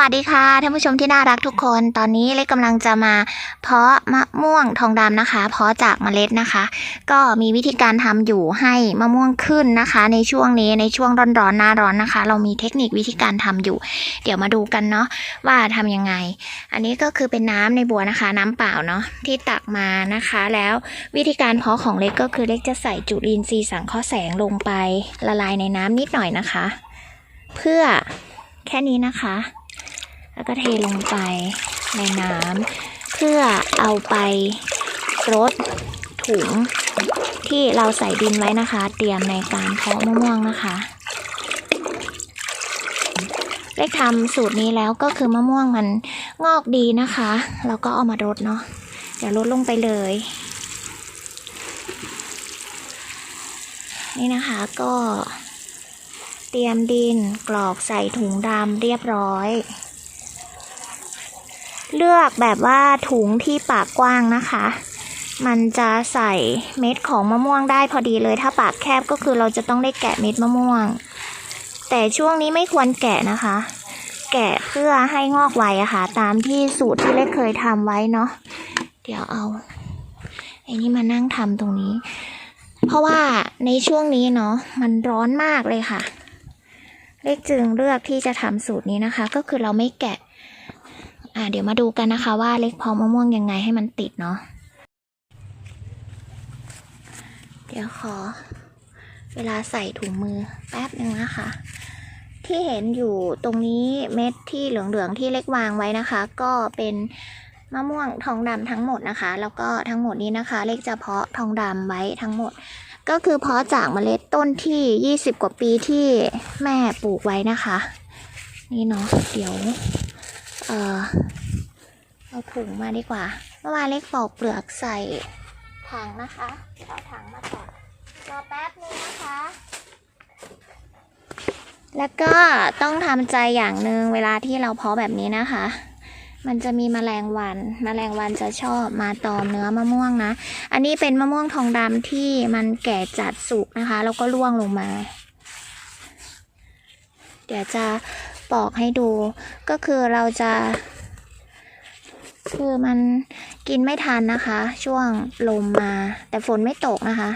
วัสดีค่ะท่านผู้ชมที่น่ารักทุกคน ตอนนี้เล็กกำลังจะมาเพาะมะม่วงทองดำนะคะ เพาะจากเมล็ดนะคะ ก็มีวิธีการทำอยู่ให้มะม่วงขึ้นนะคะ ในช่วงนี้ในช่วงร้อนๆหน้าร้อนนะคะ เรามีเทคนิควิธีการทำอยู่ เดี๋ยวมาดูกันเนาะว่าทำยังไง อันนี้ก็คือเป็นน้ำในบัวนะคะ น้ำเปล่าเนาะที่ตักมานะคะ แล้ววิธีการเพาะของเล็กก็คือเล็กจะใส่จุลินทรีย์สังเคราะห์แสงลงไปละลายในน้ำนิดหน่อยนะคะ เพื่อแค่นี้นะคะ แล้วก็เทลงไปในน้ำเพื่อเอาไปรดถุงที่เราใส่ดินไว้นะคะ เตรียมในการเพาะมะม่วงนะคะได้ทำสูตรนี้แล้วก็คือมะม่วงมันงอกดีนะคะเราก็เอามารดเนาะเดี๋ยวรดลงไปเลย นี่นะคะก็เตรียมดินกรอกใส่ถุงดำเรียบร้อย เลือกแบบว่าถุงที่ปากกว้างนะคะ มันจะใส่เม็ดของมะม่วงได้พอดีเลย ถ้าปากแคบก็คือเราจะต้องได้แกะเม็ดมะม่วง แต่ช่วงนี้ไม่ควรแกะนะคะ แกะเพื่อให้งอกไวอะค่ะ ตามที่สูตรที่เล็กเคยทำไว้เนาะ เดี๋ยวเอาไอ้นี่มานั่งทำตรงนี้ เพราะว่าในช่วงนี้เนาะมันร้อนมากเลยค่ะ เล็กจึงเลือกที่จะทำสูตรนี้นะคะ ก็คือเราไม่แกะ อ่าเดี๋ยวมาดูกันนะคะว่าเล็กเพอมะม่วงยังไงให้มันติดเนาะเดี๋ยวขอ เวลาใส่ถุงมือแป๊บหนึ่งนะคะ ที่เห็นอยู่ตรงนี้เม็ดที่เหลืองๆที่เล็กวางไว้นะคะ ก็เป็นมะม่วงทองดำทั้งหมดนะคะ แล้วก็ทั้งหมดนี้นะคะ เล็กจะเพาะทองดำไว้ทั้งหมด ก็คือเพาะจากเมล็ดต้นที่ 20 กว่าปีที่แม่ปลูกไว้นะคะ นี่เนาะเดี๋ยว ออเอาถุงมาดีกว่า เมื่อวานเล็กปอกเปลือกใส่ถังนะคะเอาถังมาต่อรอแป๊บนึงนะคะ แล้วก็ต้องทำใจอย่างหนึ่งเวลาที่เราเพาะแบบนี้นะคะ มันจะมีแมลงวันแมลงวันจะชอบมาตอมเนื้อมะม่วงนะ อันนี้เป็นมะม่วงทองดำที่มันแก่จัดสุกนะคะ แล้วก็ร่วงลงมา เดี๋ยวจะ ปอกให้ดู ก็คือเราจะ คือมันกินไม่ทันนะคะ ช่วงลมมา แต่ฝนไม่ตกนะคะ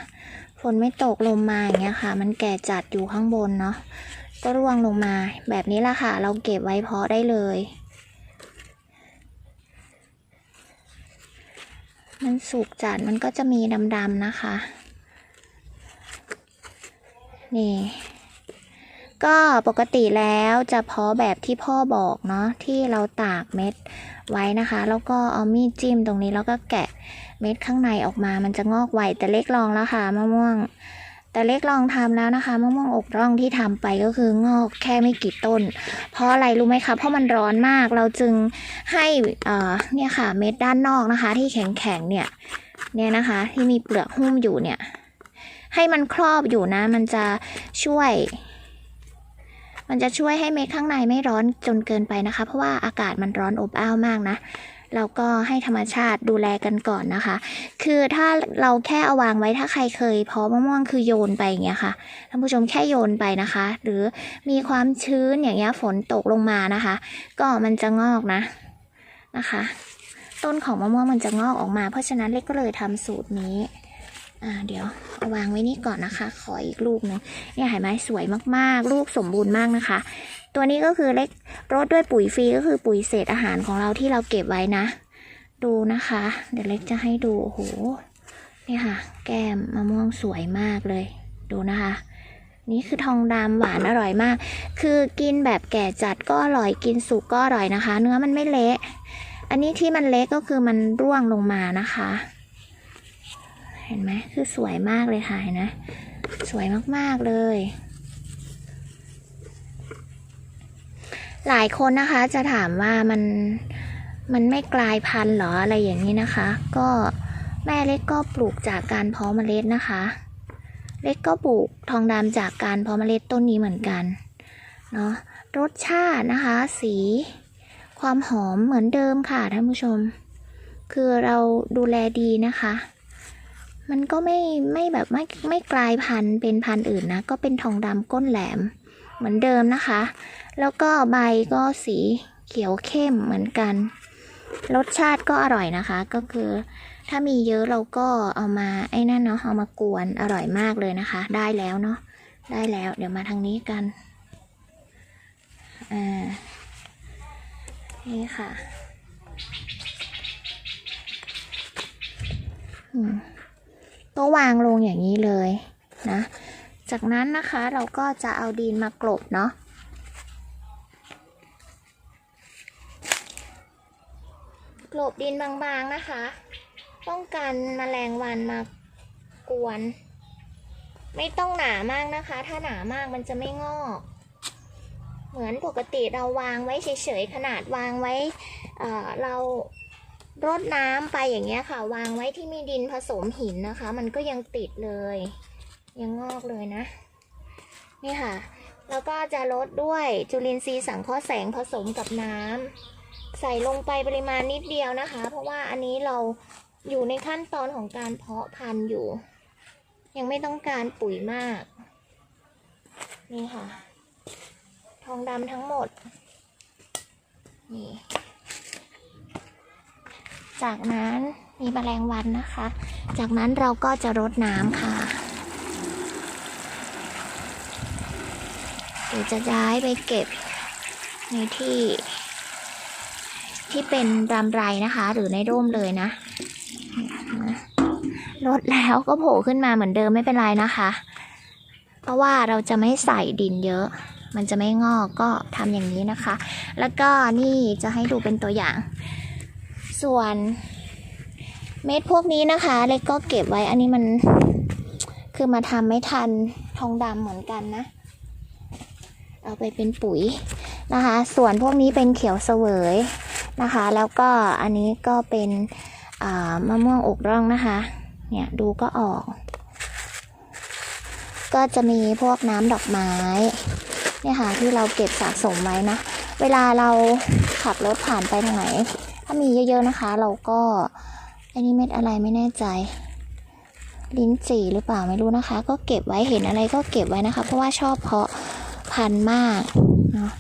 ฝนไม่ตกลมมาอย่างเงี้ยค่ะ มันแก่จัดอยู่ข้างบนเนาะก็ร่วงลงมาแบบนี้ละค่ะ เราเก็บไว้เพาะได้เลย มันสุกจัดมันก็จะมีดำๆนะคะ นี่ ก็ปกติแล้วจะเพาะแบบที่พ่อบอกเนาะที่เราตากเม็ดไว้นะคะ แล้วก็เอามีดจิ้มตรงนี้แล้วก็แกะเม็ดข้างในออกมา มันจะงอกไวแต่เล็กลองแล้วค่ะมะม่วง แต่เล็กลองทำแล้วนะคะมะม่วงอกร่องที่ทำไปก็คืองอกแค่ไม่กี่ต้น เพราะอะไรรู้ไหมคะเพราะมันร้อนมากเราจึงให้เอ่อเนี่ยค่ะเม็ดด้านนอกนะคะ ที่แข็งๆเนี่ยเนี่ยนะคะ ที่มีเปลือกหุ้มอยู่เนี่ยให้มันครอบอยู่นะ มันจะช่วย มันจะช่วยให้เม็ดข้างในไม่ร้อนจนเกินไปนะคะ เพราะว่าอากาศมันร้อนอบอ้าวมากนะเราก็ให้ธรรมชาติดูแลกันก่อนนะคะ คือถ้าเราแค่เอาวางไว้ถ้าใครเคยเพาะมะม่วงคือโยนไปอย่างเงี้ยค่ะ ท่านผู้ชมแค่โยนไปนะคะ หรือมีความชื้นอย่างเงี้ยฝนตกลงมานะคะ ก็มันจะงอกนะนะคะ ต้นของมะม่วงมันจะงอกออกมา เพราะฉะนั้นเล็กก็เลยทำสูตรนี้ อ่าเดี๋ยวาวางไว้นี่ก่อนนะคะ ขออีกลูกหนึงเนี่ยห็นไหมสวยมากๆ ลูกสมบูรณ์มากนะคะ ตัวนี้ก็คือเล็กรดด้วยปุ๋ยฟรีก็คือปุ๋ยเศษอาหารของเราที่เราเก็บไว้นะ ดูนะคะ เดี๋ยวเล็กจะให้ดูโอ้โหนี่ค่ะ แก้มมะม่วงสวยมากเลย ดูนะคะ นี่คือทองดำหวานอร่อยมาก คือกินแบบแก่จัดก็อร่อยกินสุกก็อร่อยนะคะ เนื้อมันไม่เละอันนี้ที่มันเละก็คือมันร่วงลงมานะคะ เห็นไหมคือสวยมากเลยค่ะเห็นไหมสวยมากๆเลย หลายคนนะคะจะถามว่ามันมันไม่กลายพันธุ์หรออะไรอย่างนี้นะคะ ก็แม่เล็กก็ปลูกจากการเพาะเมล็ดนะคะ เล็กก็ปลูกทองดำจากการเพาะเมล็ดต้นนี้เหมือนกันเนาะรสชาตินะคะ สี ความหอมเหมือนเดิมค่ะท่านผู้ชม คือเราดูแลดีนะคะ มันก็ไม่ไม่แบบไม่ไม่กลายพันธุ์เป็นพันธุ์อื่นนะ ก็เป็นทองดำก้นแหลมเหมือนเดิมนะคะ แล้วก็ใบก็สีเขียวเข้มเหมือนกัน รสชาติก็อร่อยนะคะ ก็คือถ้ามีเยอะเราก็เอามาไอ้นั่นเนาะเอามากวนอร่อยมากเลยนะคะ ได้แล้วเนาะได้แล้วเดี๋ยวมาทางนี้กันอ่านี่ค่ะ อืม ก็วางลงอย่างนี้เลยนะ จากนั้นนะคะเราก็จะเอาดินมากลบเนาะกลบดินบางๆนะคะ ป้องกันแมลงวันมากวน ไม่ต้องหนามากนะคะ ถ้าหนามากมันจะไม่งอก เหมือนปกติเราวางไว้เฉยๆขนาดวางไว้เเรา รดน้ำไปอย่างเงี้ยค่ะ วางไว้ที่มีดินผสมหินนะคะ มันก็ยังติดเลย ยังงอกเลยนะ นี่ค่ะ แล้วก็จะลดด้วยจุลินทรีย์สังเคราะห์แสงผสมกับน้ำใส่ลงไปปริมาณนิดเดียวนะคะ เพราะว่าอันนี้เราอยู่ในขั้นตอนของการเพาะพันธุ์อยู่ ยังไม่ต้องการปุ๋ยมาก นี่ค่ะ ทองดำทั้งหมด นี่ จากนั้นมีแมลงวันนะคะ จากนั้นเราก็จะรดน้ำค่ะเดี๋ยวจะย้ายไปเก็บในที่ที่เป็นรำไรนะคะ หรือในร่มเลยนะนะลดแล้วก็โผล่ขึ้นมาเหมือนเดิมไม่เป็นไรนะคะ เพราะว่าเราจะไม่ใส่ดินเยอะ มันจะไม่งอกก็ทำอย่างนี้นะคะ แล้วก็นี่จะให้ดูเป็นตัวอย่าง ส่วนเม็ดพวกนี้นะคะ เล็กก็เก็บไว้ อันนี้มันคือมาทำไม่ทันทองดำเหมือนกันนะ เอาไปเป็นปุ๋ยนะคะ ส่วนพวกนี้เป็นเขียวเสวยนะคะ แล้วก็อันนี้ก็เป็นมะม่วงอกร่องนะคะ เนี่ยดูก็ออก ก็จะมีพวกน้ำดอกไม้ เนี่ยค่ะที่เราเก็บสะสมไว้นะ เวลาเราขับรถผ่านไปทางไหน ถ้ามีเยอะๆนะคะ เราก็อันนี้เม็ดอะไรไม่แน่ใจ ลิ้นจี่หรือเปล่าไม่รู้นะคะ ก็เก็บไว้เห็นอะไรก็เก็บไว้นะคะ เพราะว่าชอบเพาะพันธุ์มากเนาะ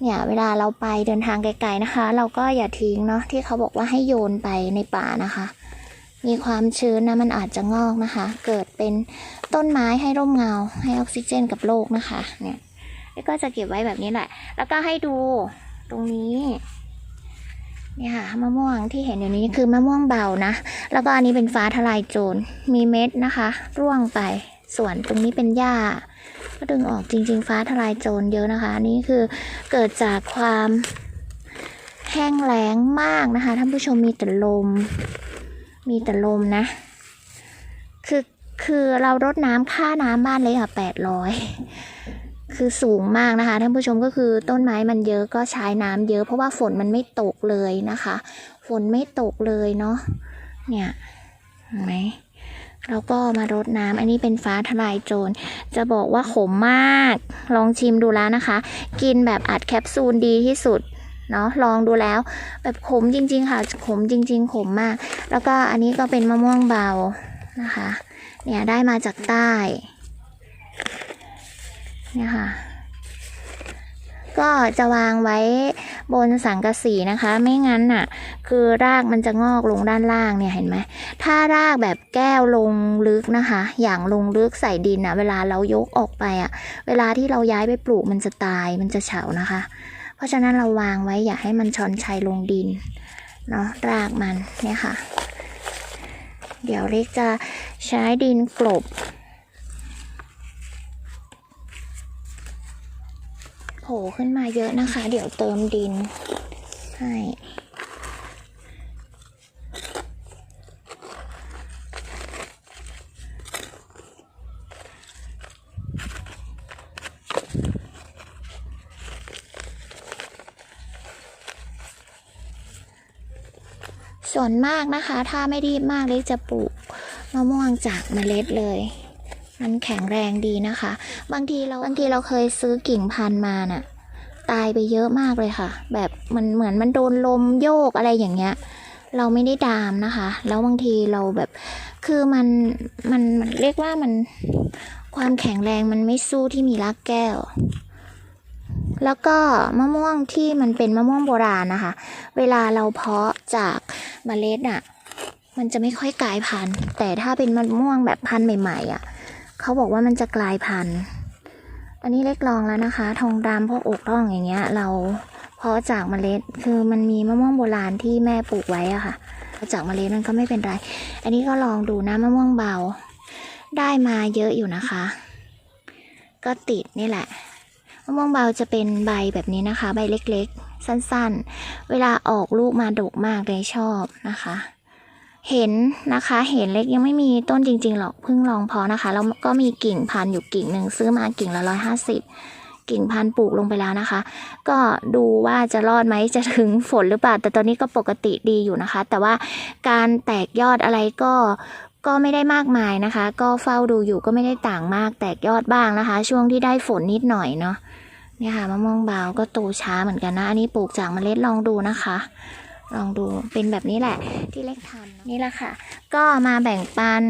เนี่ยเวลาเราไปเดินทางไกลๆนะคะ เราก็อย่าทิ้งเนาะที่เขาบอกว่าให้โยนไปในป่านะคะ มีความชื้นนะมันอาจจะงอกนะคะ เกิดเป็นต้นไม้ให้ร่มเงา ให้ออกซิเจนกับโลกนะคะ เนี่ยก็จะเก็บไว้แบบนี้แหละ แล้วก็ให้ดูตรงนี้ นี่ค่ะมะม่วงที่เห็นอยู่นี้คือมะม่วงเบานะ แล้วก็อันนี้เป็นฟ้าทลายโจร มีเม็ดนะคะ ร่วงไป ส่วนตรงนี้เป็นหญ้า ก็ดึงออกจริง ๆ ฟ้าทลายโจรเยอะนะคะ อันนี้คือเกิดจากความแห้งแล้งมากนะคะท่านผู้ชมมีแต่ลม มีแต่ลมนะ คือคือเรารดน้ำค่าน้ำบ้านเลยค่ะแปดร้อย คือสูงมากนะคะท่านผู้ชมก็คือต้นไม้มันเยอะก็ใช้น้ำเยอะเพราะว่าฝนมันไม่ตกเลยนะคะ ฝนไม่ตกเลยเนาะเนี่ยเห็นไหมเราก็มารดน้ำอันนี้เป็นฟ้าทลายโจร จะบอกว่าขมมาก ลองชิมดูแล้วนะคะ กินแบบอัดแคปซูลดีที่สุดเนาะลองดูแล้ว แบบขมจริง ๆ ค่ะขมจริง ๆ ขมมาก แล้วก็อันนี้ก็เป็นมะม่วงเบานะคะ เนี่ยได้มาจากใต้ เนี่ยค่ะ ก็จะวางไว้บนสังกะสีนะคะ ไม่งั้นน่ะ คือรากมันจะงอกลงด้านล่างเนี่ยเห็นไหม ถ้ารากแบบแก้วลงลึกนะคะ อย่างลงลึกใส่ดินอะเวลาเรายกออกไปอะ เวลาที่เราย้ายไปปลูกมันจะตาย มันจะเฉานะคะ เพราะฉะนั้นเราวางไว้อย่าให้มันชอนชัยลงดินเนาะรากมันเนี่ยค่ะ เดี๋ยวเล็กจะใช้ดินกลบ ผล่ขึ้นมาเยอะนะคะ เดี๋ยวเติมดินให้ส่วนมากนะคะ ถ้าไม่รีบมากเล็กจะปลูกมะม่วงจากเมล็ดเลย มันแข็งแรงดีนะคะ บางทีเราบางทีเราเคยซื้อกิ่งพันธุ์มาน่ะ ตายไปเยอะมากเลยค่ะ แบบมันเหมือนมันโดนลมโยกอะไรอย่างเงี้ย เราไม่ได้ดามนะคะ แล้วบางทีเราแบบคือมันมันเรียกว่ามันความแข็งแรงมันไม่สู้ที่มีรากแก้ว แล้วก็มะม่วงที่มันเป็นมะม่วงโบราณนะคะ เวลาเราเพาะจากเมล็ดอะ มันจะไม่ค่อยกลายพันธุ์ แต่ถ้าเป็นมะม่วงแบบพันธุ์ใหม่ ๆอะ เขาบอกว่ามันจะกลายพันธุ์ อันนี้เล็กลองแล้วนะคะ ทองดำพวกอกร่องอย่างเงี้ย เราเพาะจากเมล็ดคือมันมีมะม่วงโบราณที่แม่ปลูกไว้อะค่ะ จากเมล็ดมันก็ไม่เป็นไร อันนี้ก็ลองดูนะมะม่วงเบา ได้มาเยอะอยู่นะคะ ก็ติดนี่แหละมะม่วงเบาจะเป็นใบแบบนี้นะคะ ใบเล็กๆ สั้นๆ เวลาออกลูกมาดกมากเลยชอบนะคะ เห็นนะคะ เห็นเล็กยังไม่มีต้นจริง ๆ หรอกเพิ่งลองเพอนะคะ แล้วก็มีกิ่งพันอยู่กิ่งหนึ่งซื้อมากิ่งละร้อยห้าสิบกิ่งพันปลูกลงไปแล้วนะคะ ก็ดูว่าจะรอดไหมจะถึงฝนหรือเปล่า แต่ตอนนี้ก็ปกติดีอยู่นะคะ แต่ว่าการแตกยอดอะไรก็ก็ไม่ได้มากมายนะคะ ก็เฝ้าดูอยู่ก็ไม่ได้ต่างมากแตกยอดบ้างนะคะ ช่วงที่ได้ฝนนิดหน่อยเนาะเนี่ยค่ะมะม่วงเบาก็โตช้าเหมือนกันนะ อันนี้ปลูกจากเมล็ดลองดูนะคะ ลองดูเป็นแบบนี้แหละที่เล็กทำนี่แหละค่ะ ก็มาแบ่งปัน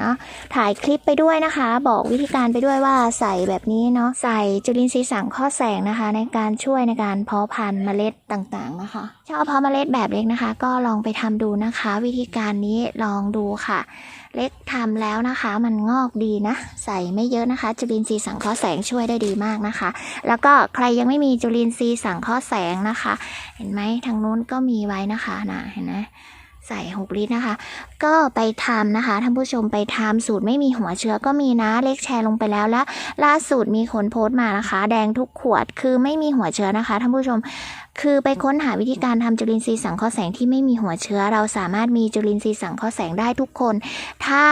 เนาะถ่ายคลิปไปด้วยนะคะ บอกวิธีการไปด้วยว่าใส่แบบนี้เนาะใส่จุลินทรีย์สังเคราะห์แสงนะคะ ในการช่วยในการเพาะพันธุ์เมล็ดต่างๆนะคะชอบเพาะเมล็ดแบบเล็กนะคะ ก็ลองไปทำดูนะคะ วิธีการนี้ลองดูค่ะ เล็กทำแล้วนะคะ มันงอกดีนะ ใส่ไม่เยอะนะคะ จุลินทรีย์สังเคราะห์แสงช่วยได้ดีมากนะคะ แล้วก็ใครยังไม่มีจุลินทรีย์สังเคราะห์แสงนะคะ เห็นไหมทางนู้นก็มีไว้นะคะนะเห็นไหม ใส่หกลิตรนะคะ ก็ไปทำนะคะท่านผู้ชมไปทำสูตรไม่มีหัวเชื้อก็มีนะเล็กแชร์ลงไปแล้วและล่าสุดมีคนโพสต์มานะคะ แดงทุกขวดคือไม่มีหัวเชื้อนะคะท่านผู้ชมคือไปค้นหาวิธีการทำจุลินทรีย์สังเคราะห์แสงที่ไม่มีหัวเชื้อ เราสามารถมีจุลินทรีย์สังเคราะห์แสงได้ทุกคน ถ้า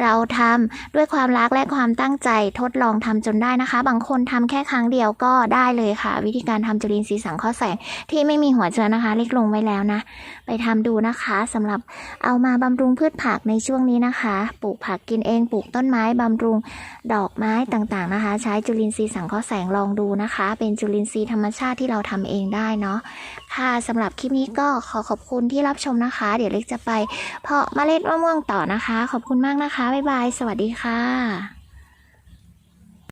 เราทำด้วยความรักและความตั้งใจทดลองทำจนได้นะคะ บางคนทำแค่ครั้งเดียวก็ได้เลยค่ะ วิธีการทำจุลินทรีย์สังเคราะห์แสงที่ไม่มีหัวเชื้อนะคะเล็กลงไว้แล้วนะ ไปทำดูนะคะสำหรับเอามาบำรุงพืชผักในช่วงนี้นะคะ ปลูกผักกินเองปลูกต้นไม้บำรุงดอกไม้ต่างๆนะคะ ใช้จุลินทรีย์สังเคราะห์แสงลองดูนะคะ เป็นจุลินทรีย์ธรรมชาติที่เราทำเองได้เนาะค่ะสำหรับคลิปนี้ก็ขอขอบคุณที่รับชมนะคะ เดี๋ยวเล็กจะไปเพาะเมล็ดมะม่วงต่อนะคะ ขอบคุณมากนะคะบ๊ายบาย สวัสดีค่ะ